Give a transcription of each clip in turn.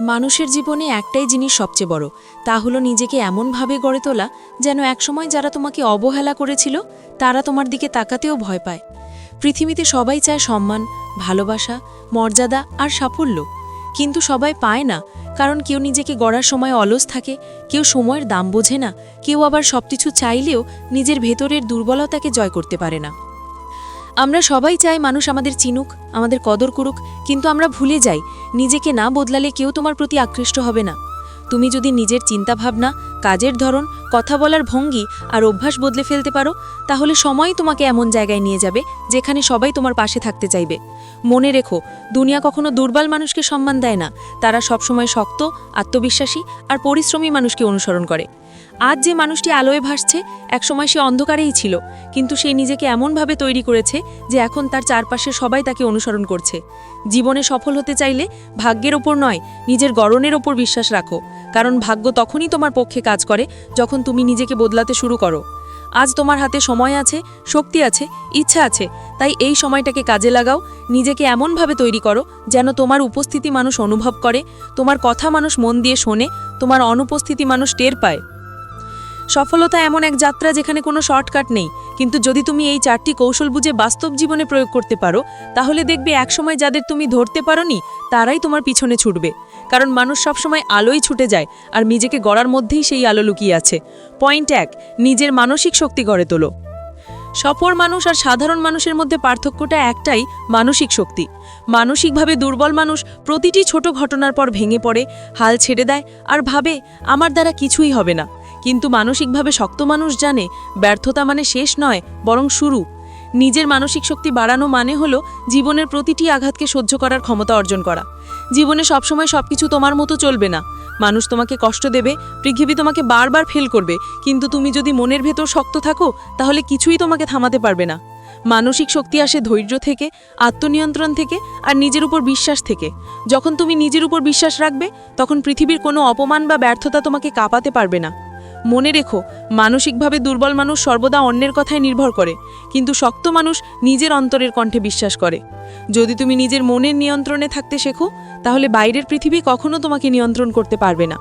মানুষের জীবনে একটাই জিনিস সবচেয়ে বড়, তা হলো নিজেকে এমনভাবে গড়ে তোলা যেন একসময় যারা তোমাকে অবহেলা করেছিল, তারা তোমার দিকে তাকাতেও ভয় পায়। পৃথিবীতে সবাই চায় সম্মান, ভালোবাসা, মর্যাদা আর সাফল্য। কিন্তু সবাই পায় না, কারণ কেউ নিজেকে গড়ার সময় অলস থাকে, কেউ সময়ের দাম বোঝে না, কেউ আবার সবকিছু চাইলেও নিজের ভেতরের দুর্বলতাকে জয় করতে পারে না। আমরা সবাই চাই মানুষ আমাদের চিনুক, আমাদের কদর করুক, কিন্তু আমরা ভুলে যাই, নিজেকে না বদলালে কেউ তোমার প্রতি আকৃষ্ট হবে না। তুমি যদি নিজের চিন্তাভাবনা, কাজের ধরন, কথা বলার ভঙ্গি আর অভ্যাস বদলে ফেলতে পারো, তাহলে সময় তোমাকে এমন জায়গায় নিয়ে যাবে, যেখানে সবাই তোমার পাশে থাকতে চাইবে। মনে রেখো, দুনিয়া কখনো দুর্বল মানুষকে সম্মান দেয় না। তারা সবসময় শক্ত, আত্মবিশ্বাসী আর পরিশ্রমী মানুষকে অনুসরণ করে। আজ যে মানুষটি আলোয় ভাসছে, একসময় সে অন্ধকারেই ছিল, কিন্তু সে নিজেকে এমনভাবে তৈরি করেছে যে এখন তার চারপাশে সবাই তাকে অনুসরণ করছে। জীবনে সফল হতে চাইলে ভাগ্যের ওপর নয়, নিজের গড়নের ওপর বিশ্বাস রাখো, কারণ ভাগ্য তখনই তোমার পক্ষে কাজ করে যখন তুমি নিজেকে বদলাতে শুরু করো। আজ তোমার হাতে সময় আছে, শক্তি আছে, ইচ্ছা আছে, তাই এই সময়টাকে কাজে লাগাও, নিজেকে এমনভাবে তৈরি করো যেন তোমার উপস্থিতি মানুষ অনুভব করে, তোমার কথা মানুষ মন দিয়ে শোনে, তোমার অনুপস্থিতি মানুষ টের পায়। সফলতা এমন এক যাত্রা যেখানে কোনো শর্টকাট নেই। কিন্তু যদি তুমি এই চারটি কৌশল বুঝে বাস্তব জীবনে প্রয়োগ করতে পারো, তাহলে দেখবে একসময় যাদের তুমি ধরতে পারোনি, তারাই তোমার পিছনে ছুটবে। কারণ মানুষ সবসময় আলোই ছুটে যায়, আর নিজেকে গড়ার মধ্যেই সেই আলো লুকিয়ে আছে। পয়েন্ট এক, নিজের মানসিক শক্তি গড়ে তোলো। সফর মানুষ আর সাধারণ মানুষের মধ্যে পার্থক্যটা একটাই, মানসিক শক্তি। মানসিকভাবে দুর্বল মানুষ প্রতিটি ছোট ঘটনার পর ভেঙে পড়ে, হাল ছেড়ে দেয়, আর ভাবে, আমার দ্বারা কিছুই হবে না। কিন্তু মানসিকভাবে শক্ত মানুষ জানে ব্যর্থতা মানে শেষ নয়, বরং শুরু। নিজের মানসিক শক্তি বাড়ানো মানে হলো জীবনের প্রতিটি আঘাতকে সহ্য করার ক্ষমতা অর্জন করা। জীবনে সবসময় সবকিছু তোমার মতো চলবে না। মানুষ তোমাকে কষ্ট দেবে, পৃথিবী তোমাকে বারবার ফেল করবে, কিন্তু তুমি যদি মনের ভেতর শক্ত থাকো, তাহলে কিছুই তোমাকে থামাতে পারবে না। মানসিক শক্তি আসে ধৈর্য থেকে, আত্মনিয়ন্ত্রণ থেকে, আর নিজের উপর বিশ্বাস থেকে। যখন তুমি নিজের উপর বিশ্বাস রাখবে, তখন পৃথিবীর কোনো অপমান বা ব্যর্থতা তোমাকে কাঁপাতে পারবে না। মনে রেখো, মানসিকভাবে দুর্বল মানুষ সর্বদা অন্যের কথায় নির্ভর করে, কিন্তু শক্ত মানুষ নিজের অন্তরের কণ্ঠে বিশ্বাস করে। যদি তুমি নিজের মনের নিয়ন্ত্রণে থাকতে শেখো, তাহলে বাইরের পৃথিবী কখনো তোমাকে নিয়ন্ত্রণ করতে পারবে না।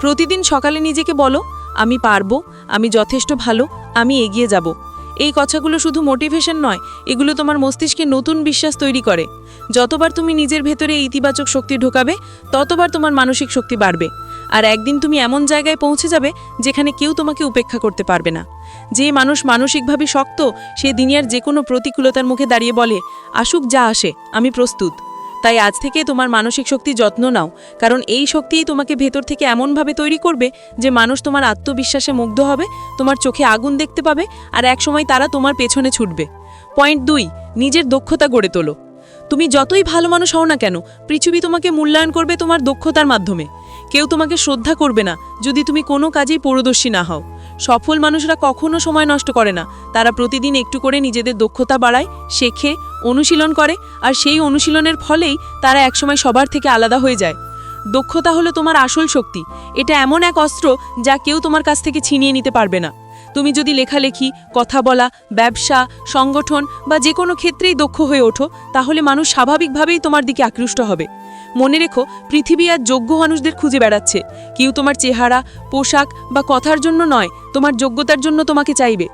প্রতিদিন সকালে নিজেকে বলো, আমি পারব, আমি যথেষ্ট ভালো, আমি এগিয়ে যাব। এই কথাগুলো শুধু মোটিভেশন নয়, এগুলো তোমার মস্তিষ্কে নতুন বিশ্বাস তৈরি করে। যতবার তুমি নিজের ভেতরে ইতিবাচক শক্তি ঢোকাবে, ততবার তোমার মানসিক শক্তি বাড়বে। আর একদিন তুমি এমন জায়গায় পৌঁছে যাবে যেখানে কেউ তোমাকে উপেক্ষা করতে পারবে না। যে মানুষ মানসিকভাবে শক্ত, সে দুনিয়ার যে কোনো প্রতিকূলতার মুখে দাঁড়িয়ে বলে, আসুক, যা আসে, আমি প্রস্তুত। তাই আজ থেকে তোমার মানসিক শক্তি যত্ন নাও, কারণ এই শক্তিই তোমাকে ভেতর থেকে এমনভাবে তৈরি করবে যে মানুষ তোমার আত্মবিশ্বাসে মুগ্ধ হবে, তোমার চোখে আগুন দেখতে পাবে আর একসময় তারা তোমার পেছনে ছুটবে। পয়েন্ট দুই, নিজের দক্ষতা গড়ে তোলো। তুমি যতই ভালো মানুষ হও না কেন, পৃথিবী তোমাকে মূল্যায়ন করবে তোমার দক্ষতার মাধ্যমে। কেউ তোমাকে শ্রদ্ধা করবে না যদি তুমি কোনো কাজেই পরদর্শী না হও। সফল মানুষরা কখনো সময় নষ্ট করে না। তারা প্রতিদিন একটু করে নিজেদের দক্ষতা বাড়ায়, শেখে, অনুশীলন করে, আর সেই অনুশীলনের ফলেই তারা একসময় সবার থেকে আলাদা হয়ে যায়। দক্ষতা হলো তোমার আসল শক্তি। এটা এমন এক অস্ত্র যা কেউ তোমার কাছ থেকে ছিনিয়ে নিতে পারবে না। তুমি যদি লেখালেখি, কথা বলা, ব্যবসা, সংগঠন বা যে কোনো ক্ষেত্রেই দক্ষ হয়ে ওঠো, তাহলে মানুষ স্বাভাবিকভাবেই তোমার দিকে আকৃষ্ট হবে। মনে রেখো, পৃথিবী আর যোগ্য মানুষদের খুঁজে বেড়াচ্ছে। কেউ তোমার চেহারা, পোশাক বা কথার জন্য নয়, তোমার যোগ্যতার জন্য তোমাকে চাইবে।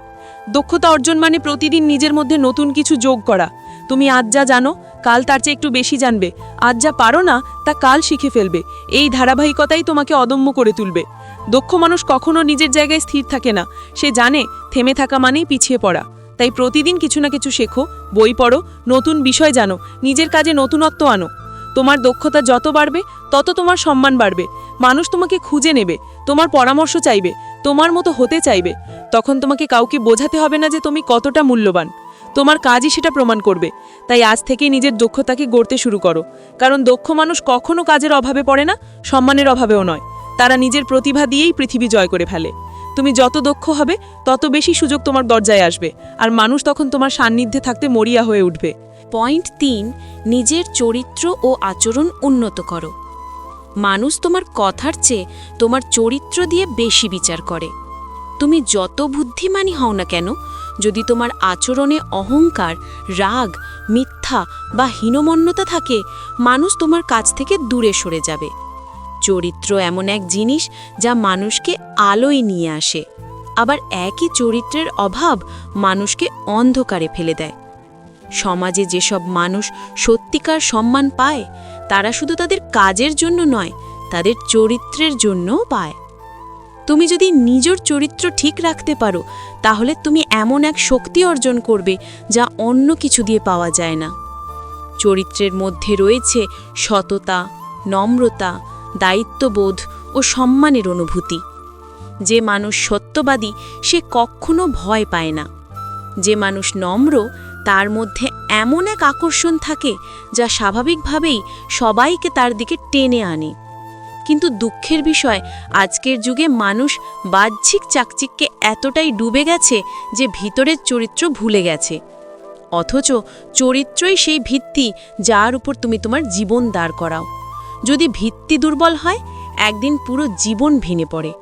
দক্ষতা অর্জন মানে প্রতিদিন নিজের মধ্যে নতুন কিছু যোগ করা। তুমি আজ যা জানো, কাল তার চেয়ে একটু বেশি জানবে। আজ যা পারো না, তা কাল শিখে ফেলবে। এই ধারাবাহিকতাই তোমাকে অদম্য করে তুলবে। দক্ষ মানুষ কখনো নিজের জায়গায় স্থির থাকে না। সে জানে, থেমে থাকা মানেই পিছিয়ে পড়া। তাই প্রতিদিন কিছু না কিছু শেখো, বই পড়ো, নতুন বিষয় জানো, নিজের কাজে নতুনত্ব আনো। তোমার দক্ষতা যত বাড়বে, তত তোমার সম্মান বাড়বে। মানুষ তোমাকে খুঁজে নেবে, তোমার পরামর্শ চাইবে, তোমার মতো হতে চাইবে। তখন তোমাকে কাউকে বোঝাতে হবে না যে তুমি কতটা মূল্যবান। তোমার কাজই সেটা প্রমাণ করবে। তাই আজ থেকেই নিজের দক্ষতাকে গড়তে শুরু করো। কারণ দক্ষ মানুষ কখনো কাজের অভাবে পড়ে না, সম্মানের অভাবেও নয়। তারা নিজের প্রতিভা দিয়েই পৃথিবী জয় করে ফেলে। তুমি যত দক্ষ হবে, তত বেশি সুযোগ তোমার দরজায় আসবে। আর মানুষ তখন তোমার সান্নিধ্যে থাকতে মরিয়া হয়ে উঠবে। পয়েন্ট তিন, নিজের চরিত্র ও আচরণ উন্নত করো। মানুষ তোমার কথার চেয়ে তোমার চরিত্র দিয়ে বেশি বিচার করে। তুমি যত বুদ্ধিমানই হও না কেন, যদি তোমার আচরণে অহংকার, রাগ, মিথ্যা বা হীনমন্যতা থাকে, মানুষ তোমার কাছ থেকে দূরে সরে যাবে। চরিত্র এমন এক জিনিস যা মানুষকে আলোয় নিয়ে আসে। আবার একই চরিত্রের অভাব মানুষকে অন্ধকারে ফেলে দেয়। সমাজে যেসব মানুষ সত্যিকার সম্মান পায়, তারা শুধু তাদের কাজের জন্য নয়, তাদের চরিত্রের জন্যও পায়। তুমি যদি নিজের চরিত্র ঠিক রাখতে পারো, তাহলে তুমি এমন এক শক্তি অর্জন করবে যা অন্য কিছু দিয়ে পাওয়া যায় না। চরিত্রের মধ্যে রয়েছে সততা, নম্রতা, দায়িত্ববোধ ও সম্মানের অনুভূতি। যে মানুষ সত্যবাদী, সে কখনো ভয় পায় না। যে মানুষ নম্র তার মধ্যে এমন এক আকর্ষণ থাকে যা স্বাভাবিকভাবেই সবাইকে তার দিকে টেনে আনে। কিন্তু দুঃখের বিষয়, আজকের যুগে মানুষ বাহ্যিক চাকচিককে এতটাই ডুবে গেছে যে ভিতরের চরিত্র ভুলে গেছে। অথচ চরিত্রই সেই ভিত্তি যার উপর তুমি তোমার জীবন দাঁড় করাও। যদি ভিত্তি দুর্বল হয়, একদিন পুরো জীবন ভেঙে পড়ে।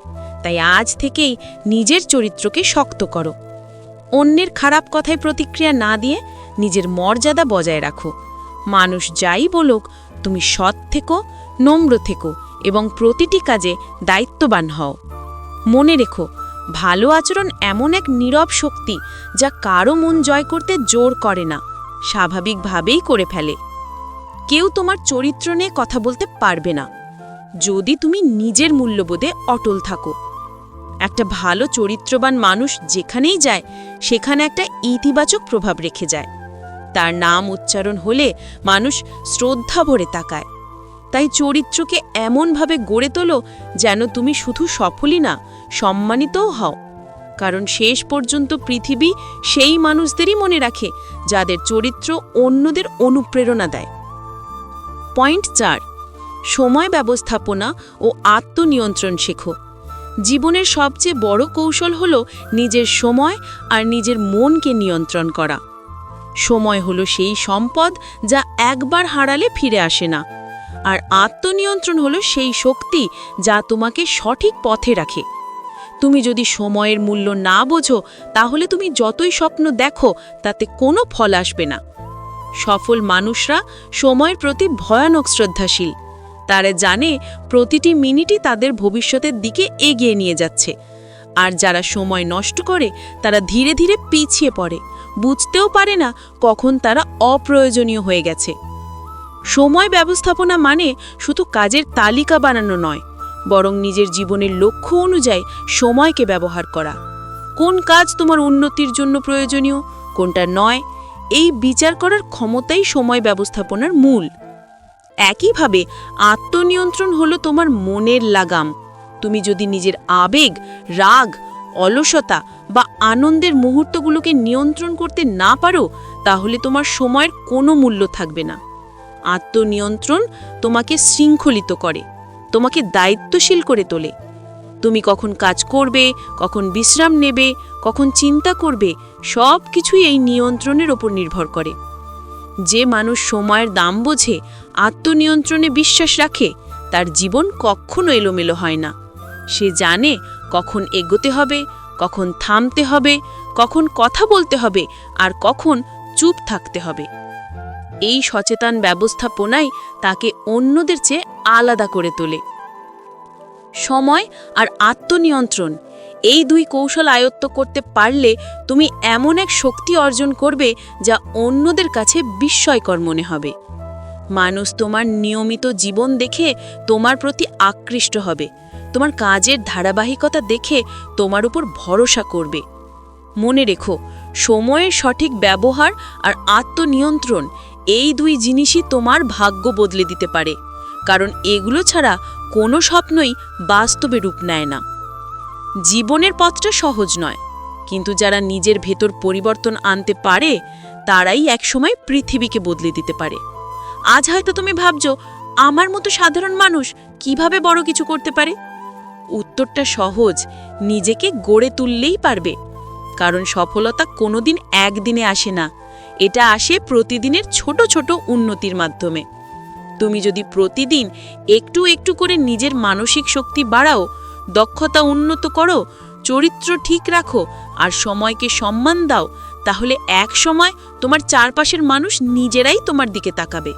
তাই আজ থেকেই নিজের চরিত্রকে শক্ত করো। অন্যের খারাপ কথায় প্রতিক্রিয়া না দিয়ে নিজের মর্যাদা বজায় রাখো। মানুষ যাই বলুক, তুমি সৎ থেকো, নম্র থেকো এবং প্রতিটি কাজে দায়িত্ববান হও। মনে রেখো, ভালো আচরণ এমন এক নীরব শক্তি যা কারও মন জয় করতে জোর করে না, স্বাভাবিকভাবেই করে ফেলে। কেউ তোমার চরিত্র নিয়ে কথা বলতে পারবে না। যদি তুমি নিজের মূল্যবোধে অটল থাকো একটা ভালো চরিত্রবান মানুষ যেখানেই যায়, সেখানে একটা ইতিবাচক প্রভাব রেখে যায়। তার নাম উচ্চারণ হলে মানুষ শ্রদ্ধা ভরে তাকায়। তাই চরিত্রকে এমনভাবে গড়ে তোলো যেন তুমি শুধু সফলই না, সম্মানিতও হও। কারণ শেষ পর্যন্ত পৃথিবী সেই মানুষদেরই মনে রাখে, যাদের চরিত্র অন্যদের অনুপ্রেরণা দেয়। পয়েন্ট চার, সময় ব্যবস্থাপনা ও আত্মনিয়ন্ত্রণ শেখো। জীবনের সবচেয়ে বড় কৌশল হল নিজের সময় আর নিজের মনকে নিয়ন্ত্রণ করা। সময় হলো সেই সম্পদ যা একবার হারালে ফিরে আসে না। আর আত্মনিয়ন্ত্রণ হলো সেই শক্তি যা তোমাকে সঠিক পথে রাখে। তুমি যদি সময়ের মূল্য না বোঝো, তাহলে তুমি যতই স্বপ্ন দেখো, তাতে কোনো ফল আসবে না। সফল মানুষরা সময়ের প্রতি ভয়ানক শ্রদ্ধাশীল। তারা জানে প্রতিটি মিনিটই তাদের ভবিষ্যতের দিকে এগিয়ে নিয়ে যাচ্ছে। আর যারা সময় নষ্ট করে, তারা ধীরে ধীরে পিছিয়ে পড়ে। বুঝতেও পারে না কখন তারা অপ্রয়োজনীয় হয়ে গেছে। সময় ব্যবস্থাপনা মানে শুধু কাজের তালিকা বানানো নয়, বরং নিজের জীবনের লক্ষ্য অনুযায়ী সময়কে ব্যবহার করা। কোন কাজ তোমার উন্নতির জন্য প্রয়োজনীয়, কোনটা নয়, এই বিচার করার ক্ষমতাই সময় ব্যবস্থাপনার মূল। একইভাবে আত্মনিয়ন্ত্রণ হলো তোমার মনের লাগাম। তুমি যদি নিজের আবেগ, রাগ, অলসতা বা আনন্দের মুহূর্তগুলোকে নিয়ন্ত্রণ করতে না পারো, তাহলে তোমার সময়ের কোনো মূল্য থাকবে না। আত্মনিয়ন্ত্রণ তোমাকে শৃঙ্খলিত করে, তোমাকে দায়িত্বশীল করে তোলে। তুমি কখন কাজ করবে, কখন বিশ্রাম নেবে, কখন চিন্তা করবে সব কিছুই এই নিয়ন্ত্রণের ওপর নির্ভর করে। যে মানুষ সময়ের দাম বোঝে, আত্মনিয়ন্ত্রণে বিশ্বাস রাখে, তার জীবন কখনো এলোমেলো হয় না। সে জানে কখন এগোতে হবে, কখন থামতে হবে, কখন কথা বলতে হবে, আর কখন চুপ থাকতে হবে। এই সচেতন ব্যবস্থাপনাই তাকে অন্যদের চেয়ে আলাদা করে তোলে। সময় আর আত্মনিয়ন্ত্রণ এই দুই কৌশল আয়ত্ত করতে পারলে তুমি এমন এক শক্তি অর্জন করবে যা অন্যদের কাছে বিস্ময়কর মনে হবে। মানুষ তোমার নিয়মিত জীবন দেখে তোমার প্রতি আকৃষ্ট হবে। তোমার কাজের ধারাবাহিকতা দেখে তোমার উপর ভরসা করবে। মনে রেখো, সময়ের সঠিক ব্যবহার আর আত্মনিয়ন্ত্রণ এই দুই জিনিসই তোমার ভাগ্য বদলে দিতে পারে। কারণ এগুলো ছাড়া কোনো স্বপ্নই বাস্তবে রূপ নেয় না। জীবনের পথটা সহজ নয়। কিন্তু যারা নিজের ভেতর পরিবর্তন আনতে পারে, তারাই একসময় পৃথিবীকে বদলে দিতে পারে। আজ হয়তো তুমি ভাবছ, আমার মতো সাধারণ মানুষ কীভাবে বড় কিছু করতে পারে? উত্তরটা সহজ, নিজেকে গড়ে তুললেই পারবে। কারণ সফলতা কোনোদিন একদিনে আসে না। এটা আসে প্রতিদিনের ছোট ছোট উন্নতির মাধ্যমে। তুমি যদি প্রতিদিন একটু একটু করে নিজের মানসিক শক্তি বাড়াও দক্ষতা উন্নত করো, চরিত্র ঠিক রাখো আর সময়কে সম্মান দাও, তাহলে এক সময় তোমার চারপাশের মানুষ নিজেরাই তোমার দিকে তাকাবে।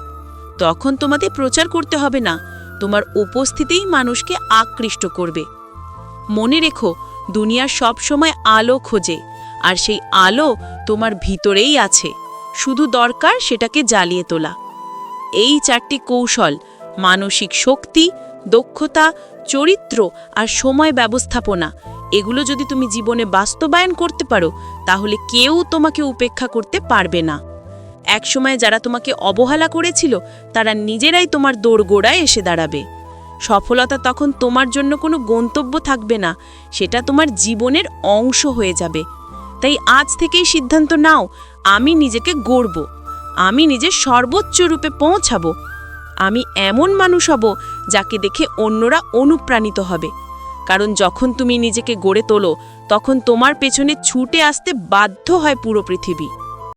তখন তোমাকে প্রচার করতে হবে না, তোমার উপস্থিতিই মানুষকে আকৃষ্ট করবে। মনে রেখো দুনিয়া সব সময় আলো খোঁজে, আর সেই আলো তোমার ভিতরেই আছে, শুধু দরকার সেটাকে জ্বালিয়ে তোলা। এই চারটি কৌশল, মানসিক শক্তি দক্ষতা, চরিত্র আর সময় ব্যবস্থাপনা, এগুলো যদি তুমি জীবনে বাস্তবায়ন করতে পারো, তাহলে কেউ তোমাকে উপেক্ষা করতে পারবে না। একসময় যারা তোমাকে অবহেলা করেছিল, তারা নিজেরাই তোমার দোরগোড়ায় এসে দাঁড়াবে। সফলতা তখন তোমার জন্য কোনো গন্তব্য থাকবে না, সেটা তোমার জীবনের অংশ হয়ে যাবে। তাই আজ থেকেই সিদ্ধান্ত নাও, আমি নিজেকে গড়ব, আমি নিজের সর্বোচ্চ রূপে পৌঁছাবো, আমি এমন মানুষ হব যাকে দেখে অন্যরা অনুপ্রাণিত হবে। কারণ যখন তুমি নিজেকে গড়ে তোলো, তখন তোমার পেছনে ছুটে আসতে বাধ্য হয় পুরো পৃথিবী।